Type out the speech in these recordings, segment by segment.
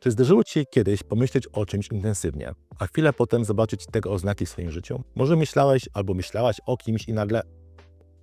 Czy zdarzyło Ci się kiedyś pomyśleć o czymś intensywnie, a chwilę potem zobaczyć tego oznaki w swoim życiu? Może myślałeś albo myślałaś o kimś i nagle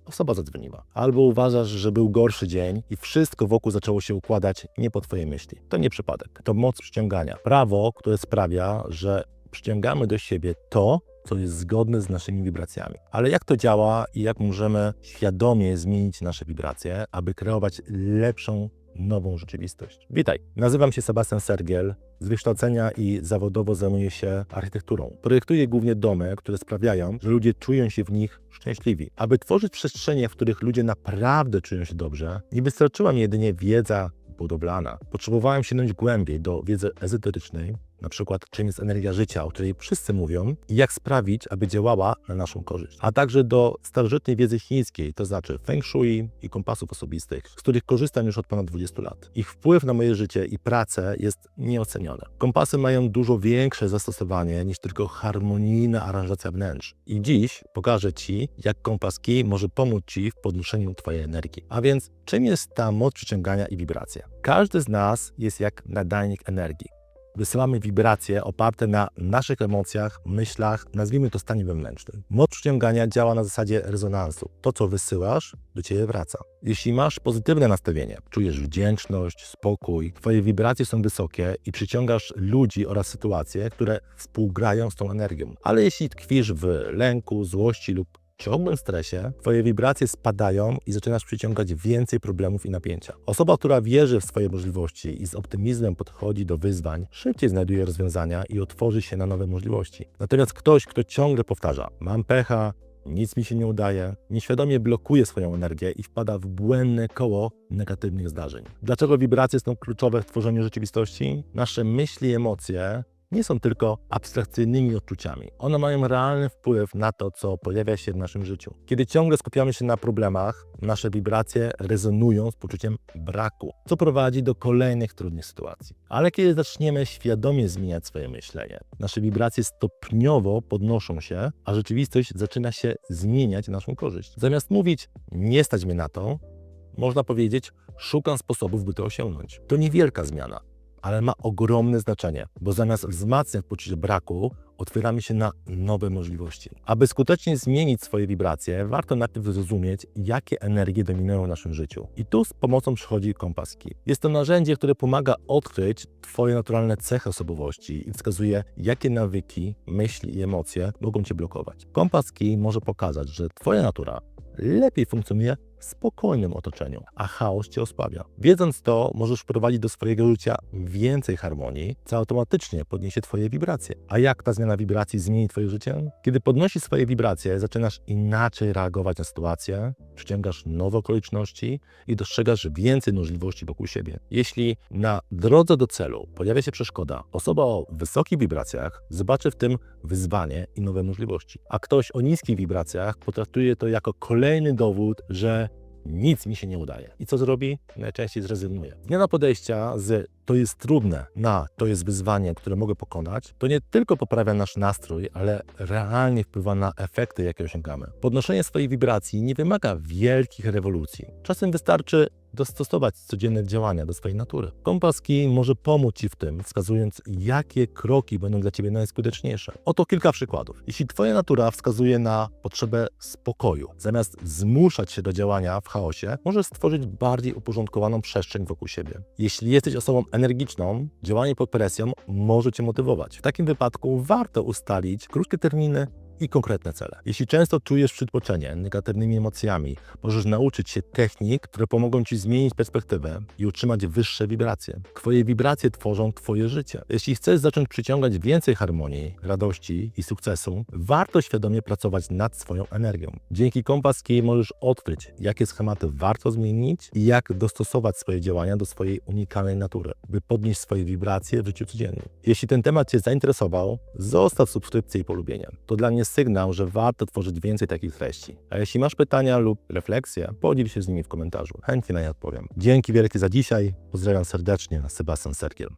osoba zadzwoniła. Albo uważasz, że był gorszy dzień i wszystko wokół zaczęło się układać nie po Twojej myśli. To nie przypadek. To moc przyciągania. Prawo, które sprawia, że przyciągamy do siebie to, co jest zgodne z naszymi wibracjami. Ale jak to działa i jak możemy świadomie zmienić nasze wibracje, aby kreować lepszą, nową rzeczywistość? Witaj, nazywam się Sebastian Sergiel. Z wykształcenia i zawodowo zajmuję się architekturą. Projektuję głównie domy, które sprawiają, że ludzie czują się w nich szczęśliwi. Aby tworzyć przestrzenie, w których ludzie naprawdę czują się dobrze, nie wystarczyła mi jedynie wiedza budowlana. Potrzebowałem sięgnąć głębiej do wiedzy ezoterycznej, na przykład czym jest energia życia, o której wszyscy mówią i jak sprawić, aby działała na naszą korzyść. A także do starożytnej wiedzy chińskiej, to znaczy feng shui i kompasów osobistych, z których korzystam już od ponad 20 lat. Ich wpływ na moje życie i pracę jest nieoceniony. Kompasy mają dużo większe zastosowanie niż tylko harmonijna aranżacja wnętrz. I dziś pokażę Ci, jak kompas key może pomóc Ci w podnoszeniu Twojej energii. A więc czym jest ta moc przyciągania i wibracja? Każdy z nas jest jak nadajnik energii wysyłamy wibracje oparte na naszych emocjach, myślach, nazwijmy to stanie wewnętrznym. Moc przyciągania działa na zasadzie rezonansu. To, co wysyłasz, do ciebie wraca. Jeśli masz pozytywne nastawienie, czujesz wdzięczność, spokój, twoje wibracje są wysokie i przyciągasz ludzi oraz sytuacje, które współgrają z tą energią. Ale jeśli tkwisz w lęku, złości lub ciągłym stresie twoje wibracje spadają i zaczynasz przyciągać więcej problemów i napięcia. Osoba, która wierzy w swoje możliwości i z optymizmem podchodzi do wyzwań, szybciej znajduje rozwiązania i otworzy się na nowe możliwości. Natomiast ktoś, kto ciągle powtarza: Mam pecha, nic mi się nie udaje, nieświadomie blokuje swoją energię i wpada w błędne koło negatywnych zdarzeń. Dlaczego wibracje są kluczowe w tworzeniu rzeczywistości? Nasze myśli i emocje nie są tylko abstrakcyjnymi odczuciami. One mają realny wpływ na to, co pojawia się w naszym życiu. Kiedy ciągle skupiamy się na problemach, nasze wibracje rezonują z poczuciem braku, co prowadzi do kolejnych trudnych sytuacji. Ale kiedy zaczniemy świadomie zmieniać swoje myślenie, nasze wibracje stopniowo podnoszą się, a rzeczywistość zaczyna się zmieniać na naszą korzyść. Zamiast mówić, nie stać mnie na to, można powiedzieć, szukam sposobów, by to osiągnąć. To niewielka zmiana, ale ma ogromne znaczenie, bo zamiast wzmacniać poczucie braku, otwieramy się na nowe możliwości. Aby skutecznie zmienić swoje wibracje, warto najpierw zrozumieć, jakie energie dominują w naszym życiu. I tu z pomocą przychodzi kompaski. Jest to narzędzie, które pomaga odkryć Twoje naturalne cechy osobowości i wskazuje, jakie nawyki, myśli i emocje mogą Cię blokować. Kompas Key może pokazać, że Twoja natura lepiej funkcjonuje spokojnym otoczeniu, a chaos cię osłabia. Wiedząc to, możesz wprowadzić do swojego życia więcej harmonii, co automatycznie podniesie twoje wibracje. A jak ta zmiana wibracji zmieni twoje życie? Kiedy podnosisz swoje wibracje, zaczynasz inaczej reagować na sytuacje, przyciągasz nowe okoliczności i dostrzegasz więcej możliwości wokół siebie. Jeśli na drodze do celu pojawia się przeszkoda, osoba o wysokich wibracjach zobaczy w tym wyzwanie i nowe możliwości, a ktoś o niskich wibracjach potraktuje to jako kolejny dowód, że nic mi się nie udaje. I co zrobi? Najczęściej zrezygnuje. Zmiana podejścia z to jest trudne na to jest wyzwanie, które mogę pokonać, to nie tylko poprawia nasz nastrój, ale realnie wpływa na efekty, jakie osiągamy. Podnoszenie swojej wibracji nie wymaga wielkich rewolucji. Czasem wystarczy dostosować codzienne działania do swojej natury. Kompas Key może pomóc Ci w tym, wskazując, jakie kroki będą dla Ciebie najskuteczniejsze. Oto kilka przykładów. Jeśli Twoja natura wskazuje na potrzebę spokoju, zamiast zmuszać się do działania w chaosie, możesz stworzyć bardziej uporządkowaną przestrzeń wokół siebie. Jeśli jesteś osobą energiczną, działanie pod presją może Cię motywować. W takim wypadku warto ustalić krótkie terminy i konkretne cele. Jeśli często czujesz przytłoczenie negatywnymi emocjami, możesz nauczyć się technik, które pomogą Ci zmienić perspektywę i utrzymać wyższe wibracje. Twoje wibracje tworzą Twoje życie. Jeśli chcesz zacząć przyciągać więcej harmonii, radości i sukcesu, warto świadomie pracować nad swoją energią. Dzięki Kompas Key możesz odkryć, jakie schematy warto zmienić i jak dostosować swoje działania do swojej unikalnej natury, by podnieść swoje wibracje w życiu codziennym. Jeśli ten temat Cię zainteresował, zostaw subskrypcję i polubienie. To dla mnie sygnał, że warto tworzyć więcej takich treści. A jeśli masz pytania lub refleksje, podziel się z nimi w komentarzu. Chętnie na nie odpowiem. Dzięki wielkie za dzisiaj. Pozdrawiam serdecznie, Sebastian Serkiel.